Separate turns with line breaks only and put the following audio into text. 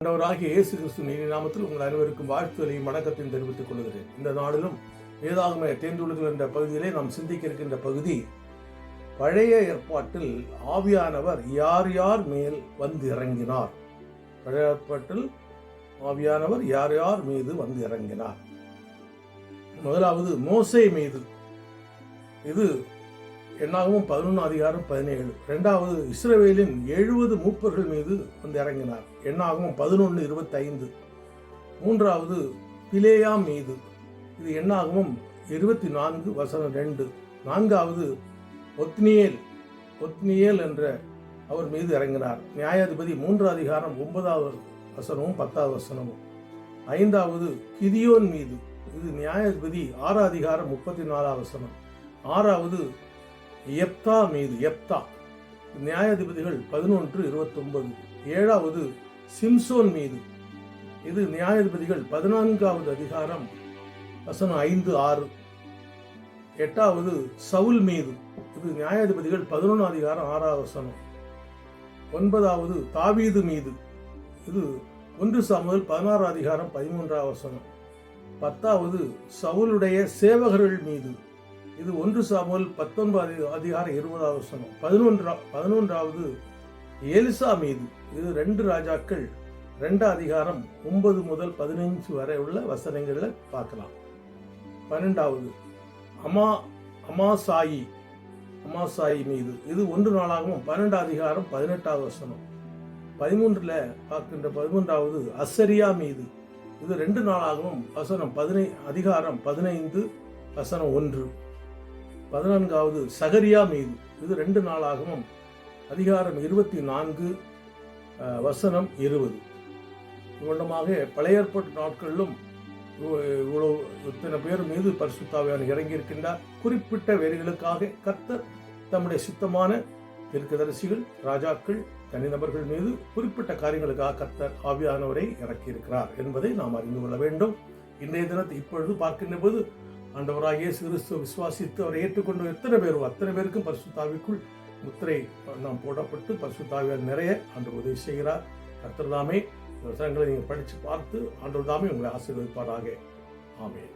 ஆண்டவராகிய இயேசு கிறிஸ்து நாமத்தில் உங்கள் அனைவருக்கும் வாழ்த்துதலையும் வணக்கத்தையும் தெரிவித்துக் கொள்கிறேன். இந்த நாளிலும் வேதாகம தேர்ந்துள்ளது என்ற பகுதியிலே நாம் சிந்திக்க இருக்கின்ற பகுதி பழைய ஏற்பாட்டில் ஆவியானவர் யார் யார் மேல் வந்து இறங்கினார்? பழைய ஏற்பாட்டில் ஆவியானவர் யார் யார் மீது வந்து இறங்கினார்? முதலாவது மோசை மீது. இது என்னாகவும் பதினொன்று அதிகாரம் பதினேழு. ரெண்டாவது இஸ்ரவேலின் எழுபது மூப்பர்கள் மீது வந்து இறங்கினார். என்னாகவும் பதினொன்று இருபத்தைந்து. மூன்றாவது பிலேயா மீது. இது என்னாகவும் இருபத்தி நான்கு வசனம் ரெண்டு. நான்காவது ஒத்னியேல். ஒத்னியேல் என்ற அவர் மீது இறங்கினார். நியாயாதிபதி மூன்று அதிகாரம் ஒன்பதாவது வசனமும் பத்தாவது வசனமும். ஐந்தாவது கிதியோன் மீது. இது நியாயாதிபதி ஆறு அதிகாரம் முப்பத்தி நாலாவது வசனம். ஆறாவது எப்தா மீது எப்தா நியாயாதிபதிகள் பதினொன்று இருபத்தொன்பது. ஏழாவது சிம்சோன் மீது. இது நியாயாதிபதிகள் பதினான்காவது அதிகாரம் வசனம் ஐந்து ஆறு. எட்டாவது சவுல் மீது. இது நியாயாதிபதிகள் பதினொன்று அதிகாரம் ஆறாவது வசனம். ஒன்பதாவது தாவீது மீது. இது ஒன்று சாமுதல் பதினாறு அதிகாரம் பதிமூன்றாவது வசனம். பத்தாவது சவுலுடைய சேவகர்கள் மீது. இது ஒன்று சாமுவல் பத்தொன்பது அதிகாரம் இருபதாவது வசனம். பதினொன்றா பதினொன்றாவது எலிசா மீது. இது ரெண்டு ராஜாக்கள் ரெண்டு அதிகாரம் ஒன்பது முதல் பதினைஞ்சு வரை உள்ள வசனங்களில் பார்க்கலாம். பன்னெண்டாவது அமா அமாசாயி அமாசாயி மீது. இது ஒன்று நாளாகவும் பன்னெண்டு அதிகாரம் பதினெட்டாவது வசனம். பதிமூன்றில் பார்க்கின்ற பதிமூன்றாவது அசரியா மீது. இது ரெண்டு நாளாகவும் வசனம் பதினை அதிகாரம் பதினைந்து வசனம் ஒன்று. பதினான்காவது சகரியா மீது. இது ரெண்டு நாளாகவும் அதிகாரம் இருபத்தி நான்கு வசனம் இருபது. இவ்வளமாக பழைய ஏற்பட்ட நாட்களிலும் இவ்வளவு இத்தனை பேர் மீது பரிசுத்தாவியான இறங்கியிருக்கின்றார். குறிப்பிட்ட வேலைகளுக்காக கர்த்தர் தம்முடைய சித்தமான தீர்க்கதரிசிகள் ராஜாக்கள் தனிநபர்கள் மீது குறிப்பிட்ட காரியங்களுக்காக கர்த்தர் ஆவியானவரை இறக்கியிருக்கிறார் என்பதை நாம் அறிந்து கொள்ள வேண்டும். இன்றைய தினத்தை இப்பொழுது பார்க்கின்ற போது ஆண்டவராக இயேசு கிறிஸ்துவ விசுவாசித்து அவரை ஏற்றுக்கொண்ட எத்தனை பேர் அத்தனை பேருக்கும் பரிசுத்தாவிக்குள் முத்திரை நாம் போடப்பட்டு பரிசுத்தாவியால் நிறைய ஆண்டு உதவி செய்கிறார். கர்த்தர் தாமே வசனங்களை நீங்கள் படித்து பார்த்து ஆண்டவர் தாமே உங்களை ஆசீர்வதிப்பாராக. ஆமேன்.